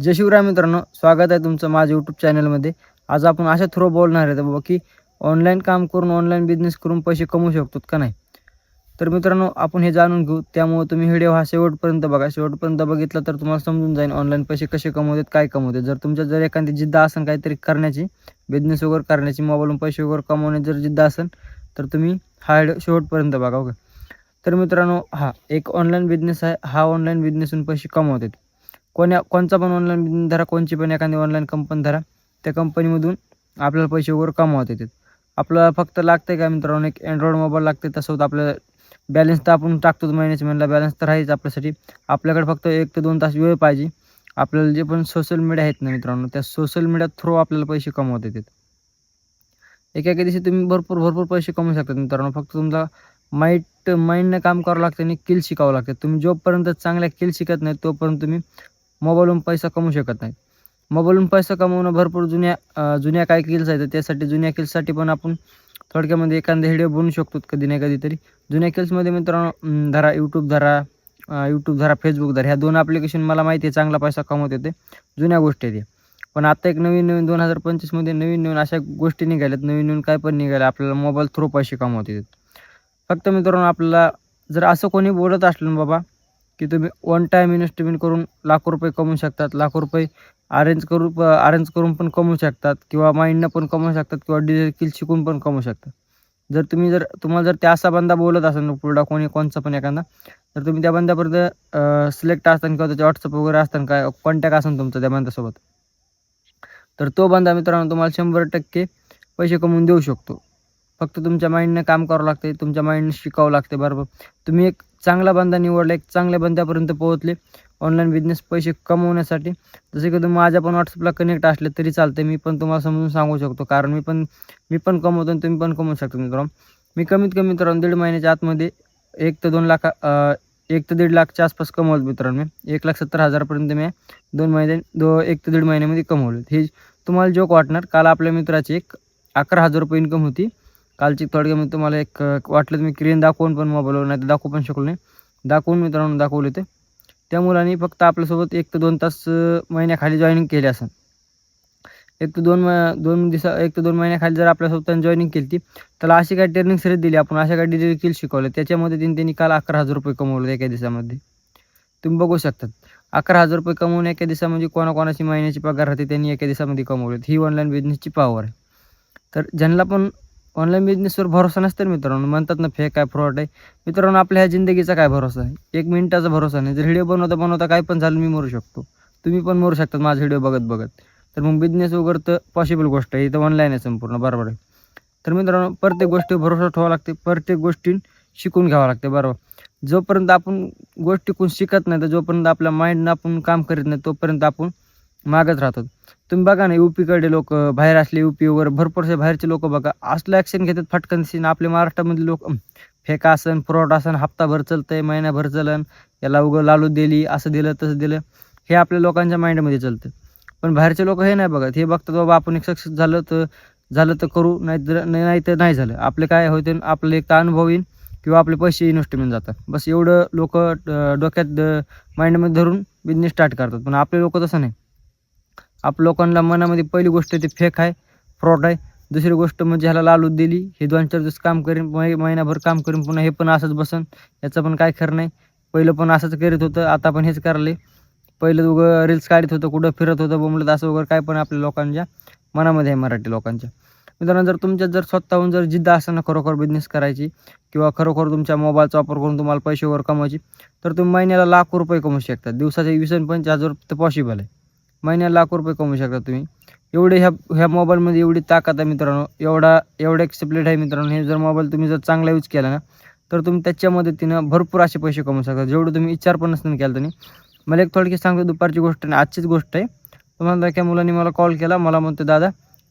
जय शिवराय मित्रांनो स्वागत आहे तुमचं माझ्या यूट्यूब चॅनलमध्ये आज आपण अशा थ्रो बोलणार आहे बाबा की ऑनलाईन काम करून ऑनलाईन बिझनेस करून पैसे कमवू शकतो का नाही? तर मित्रांनो आपण हे जाणून घेऊ. त्यामुळे तुम्ही व्हिडिओ हा शेवटपर्यंत बघा. शेवटपर्यंत बघितला तर तुम्हाला समजून जाईल ऑनलाईन पैसे कसे कमवतात काय कमवतात. जर तुमच्या जर एखादी जिद्द असेल काहीतरी करण्याची बिझनेस वगैरे करण्याची मोबाईलवरून पैसे वगैरे कमवण्याची जर जिद्द असेल तर तुम्ही हा व्हिडिओ शेवटपर्यंत बघा ओके. तर मित्रांनो हा एक ऑनलाईन बिझनेस आहे. हा ऑनलाईन बिझनेसून पैसे कमवतात. कोण्या कोणचा पण ऑनलाईन बिझनेस धरा कोणची पण एखादी ऑनलाईन कंपनी धरा त्या कंपनीमधून आपल्याला पैसे वगैरे कमावता येतात. आपल्याला फक्त लागतं का मित्रांनो एक अँड्रॉइड मोबाईल लागते तसं आपल्याला बॅलन्स तर आपण टाकतो महिन्याच्या महिन्याला बॅलन्स तर आहेच आपल्यासाठी. आपल्याकडे फक्त एक ते दोन तास वेळ पाहिजे. आपल्याला जे पण सोशल मीडिया आहेत ना मित्रांनो त्या सोशल मीडिया थ्रू आपल्याला पैसे कमवता येतात. एका एका दिवशी तुम्ही भरपूर भरपूर पैसे कमवू शकतात मित्रांनो. फक्त तुमचा माइंड माइंडनं काम करावं लागतं आणि किल शिकावं लागतं. तुम्ही जोपर्यंत चांगल्या किल शिकत नाही तोपर्यंत तुम्ही मोबाईलवरून पैसा कमवू शकत नाही. मोबाईलवरून पैसा कमवणं भरपूर जुन्या जुन्या काय किल्स आहेत. त्यासाठी जुन्या किल्ससाठी पण आपण थोडक्यामध्ये एखादा व्हिडिओ बनवू शकतो कधी नाही कधीतरी जुन्या किल्समध्ये मित्रांनो धरा यूट्यूब धरा यूट्यूब धरा फेसबुक धरा. ह्या दोन ॲप्लिकेशन मला माहिती आहे चांगला पैसा कमवत येते. जुन्या गोष्टी आहेत पण आता एक नवीन नवीन दोन हजार पंचवीसमध्ये नवीन नवीन अशा गोष्टी निघाल्यात. नवीन नवीन काय पण निघाल्या आपल्याला मोबाईल थ्रू पैसे कमवत येतात. फक्त मित्रांनो आपल्याला जर असं कोणी बोलत असलं बाबा की तुम्ही वन टाईम इन्व्हेस्टमेंट करून लाखो रुपये कमवू शकतात लाखो रुपये अरेंज करू अरेंज करून पण कमवू शकतात किंवा माइंडनं पण कमवू शकतात किंवा डिजिटल शिकून पण कमवू शकतात. जर तुम्ही जर तुम्हाला जर त्या असा बंदा बोलत असाल ना पुढला कोणी कोणचा पण एखादा तर तुम्ही त्या बंद्यापर्यंत सिलेक्ट असताना किंवा त्याचे व्हॉट्सअप वगैरे असताना काय कॉन्टॅक्ट असेल तुमचा त्या बंद्यासोबत तर तो बंदा मित्रांनो तुम्हाला शंभर टक्के पैसे कमवून देऊ शकतो. फक्त तुमच्या माइंडनं काम करावं लागते तुमच्या माइंडने शिकावं लागते बरोबर. तुम्ही एक चांगला बंदा निवडला एक चांगल्या बंद्यापर्यंत पोहोचले. ऑनलाईन बिझनेस पैसे कमवण्यासाठी. जसे की तुम्ही माझ्या पण व्हॉट्सअपला कनेक्ट असले तरी चालते मी पण तुम्हाला समजून सांगू शकतो. कारण मी पण मी पण कमवतो आणि तुम्ही पण कमवू शकता मित्रांनो. मी कमीत कमी मित्रांनो दीड महिन्याच्या आतमध्ये एक ते दोन लाखा एक ते दीड लाखच्या आसपास कमवलं मित्रांनो मी. एक लाख सत्तर हजारपर्यंत मी दोन महिने दो एक ते दीड महिन्यामध्ये कमवले. हे तुम्हाला जोक वाटणार. काल आपल्या मित्राची एक अकरा हजार रुपये इन्कम होती. कालची थोडक्यात मी तुम्हाला एक वाटलं मी क्रियन दाखवून पण मोबाईलवर नाही तर दाखवू पण शकलो नाही. दाखवून मित्रांनो दाखवले ते. त्या मुलांनी फक्त आपल्यासोबत एक ते दोन तास महिन्याखाली जॉईनिंग केली असं. एक ते दोन म- दोन दिवसा एक ते दोन महिन्याखाली जर आपल्यासोबत जॉईनिंग केली ती त्याला अशी काय ट्रेनिंग सिरीज दिली आपण अशा काय डिटेल स्किल शिकवले. त्याच्यामध्ये त्यांनी त्यांनी काल अकरा हजार रुपये कमवले एका दिवसामध्ये. तुम्ही बघू शकतात. अकरा हजार रुपये कमवून एका दिवसामध्ये कोणाकोणाची महिन्याची पगार राहते त्यांनी एका दिवसामध्ये कमवलेत. ही ऑनलाईन बिझनेसची पॉवर आहे. तर ज्यांना पण ऑनलाईन बिझनेसवर भरोसा नसतं मित्रांनो. म्हणतात ना फेक आहे फ्रॉड आहे. मित्रांनो आपल्या ह्या जिंदगीचा काय भरोसा आहे? एक मिनिटाचा भरोसा नाही. जर व्हिडिओ बनवता बनवता काय पण झालं मी मरू शकतो. तुम्ही पण मरू शकतात माझा व्हिडिओ बघत बघत. तर मग बिझनेस वगैरे तर पॉसिबल गोष्ट आहे. इथं ऑनलाईन आहे संपूर्ण. बरोबर आहे. तर मित्रांनो प्रत्येक गोष्टीवर भरोसा ठेवावा लागते प्रत्येक गोष्टी शिकून घ्यावं लागते बरोबर. जोपर्यंत आपण गोष्टी कोण शिकत नाही तर जोपर्यंत आपल्या माइंडनं आपण काम करीत नाही तोपर्यंत आपण मागत राहतात. तुम्ही बघा ना युपीकडे लोक बाहेर असले यू वगैरे भरपूरसे बाहेरचे लोक बघा. असलं ॲक्शन घेतात फटकन सीन आपले महाराष्ट्रामधले लोक फेक असन फ्रॉड असन हप्ताभर चालतंय महिनाभर चलन याला उगं लालू दिली असं दिलं तसं दिलं हे आपल्या लोकांच्या माइंडमध्ये चालतं. पण बाहेरचे लोक हे नाही बघत. हे बघतात बाबा आपण एक सक्सेस झालं तर झालं तर करू नाही तर नाही तर नाही झालं. आपले काय होते आपले एक अनुभव येईल किंवा आपले पैसे इन्व्हेस्टमेंट जातात. बस एवढं लोक डोक्यात माइंडमध्ये धरून बिझनेस स्टार्ट करतात. पण आपले लोक तसं नाही. आप लोकांना मनामध्ये पहिली गोष्ट ते फेक आहे फ्रॉड आहे. दुसरी गोष्ट म्हणजे ह्याला लालू दिली हे दोन चार दिवस काम करीन महि- महिनाभर काम करीन पुन्हा हे पण असंच बसन याचं पण काय खरं नाही. पहिलं पण असंच करीत होतं आता पण हेच करले पहिलं उगं रील्स काढत होतं कुठं फिरत होतं बोंबलत असं वगैरे काय पण आपल्या लोकांच्या मनामध्ये आहे मराठी लोकांच्या. मित्रांनो जर तुमच्यात जर स्वतःहून जर जिद्द असं ना खरोखर बिझनेस करायची किंवा खरोखर तुमच्या मोबाईलचा वापर करून तुम्हाला पैसे वगैरे कमवायची तर तुम्ही महिन्याला लाखो रुपये कमवू शकता. दिवसाचे वीस आणि पंचवीस हजार रुपये पॉसिबल आहे. महिन्याला लाखो रुपये कमवू शकता तुम्ही. एवढे ह्या ह्या मोबाईलमध्ये एवढी ताकद आहे मित्रांनो. एवढा एवढा एक्सेप्लेट आहे मित्रांनो. हे जर मोबाईल तुम्ही जर चांगला यूज केला ना तर तुम्ही त्याच्या मदतीनं भरपूर असे पैसे कमवू शकता. जेवढं तुम्ही विचार पण नसताना केला त्यांनी. मला एक थोडक्यात सांगतो दुपारची गोष्ट नाही आजचीच गोष्ट आहे. तुम्हाला त्या मुलांनी मला कॉल केला. मला म्हणतो दादा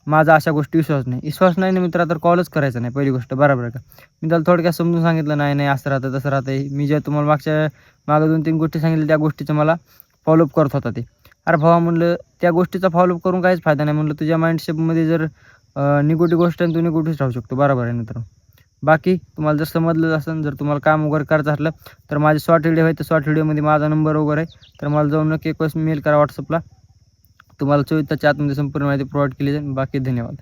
माझा अशा गोष्टी विश्वास नाही. विश्वास नाही ना मित्रा तर कॉलच करायचा नाही. पहिली गोष्ट बरोबर का? मी त्याला थोडक्यात समजून सांगितलं नाही नाही असं राहतं तसं राहतं. मी ज्या तुम्हाला मागच्या मागं दोन तीन गोष्टी सांगितल्या त्या गोष्टीचं मला फॉलोअप करत होता ते. अरे भावा म्हणलं त्या गोष्टीचा फॉलोअप करून काहीच फायदा नाही. म्हणलं तुझ्या माइंडशेपमध्ये जर निगेटिव्ह गोष्ट आहे तू निगेटिव्ह राहू शकतो. बरोबर आहे मित्र बाकी तुम्हाला जर समजलं असेल जर तुम्हाला काम वगैरे करायचं असलं तर माझे शॉर्ट व्हिडिओ आहे तर शॉर्ट व्हिडिओमध्ये माझा नंबर वगैरे आहे. तर मला जाऊन नक्की एक मेल करा व्हॉट्सअपला तुम्हाला चोवीस तासच्या आतमध्ये संपूर्ण माहिती प्रोव्हाइड केली जाईल. बाकी धन्यवाद.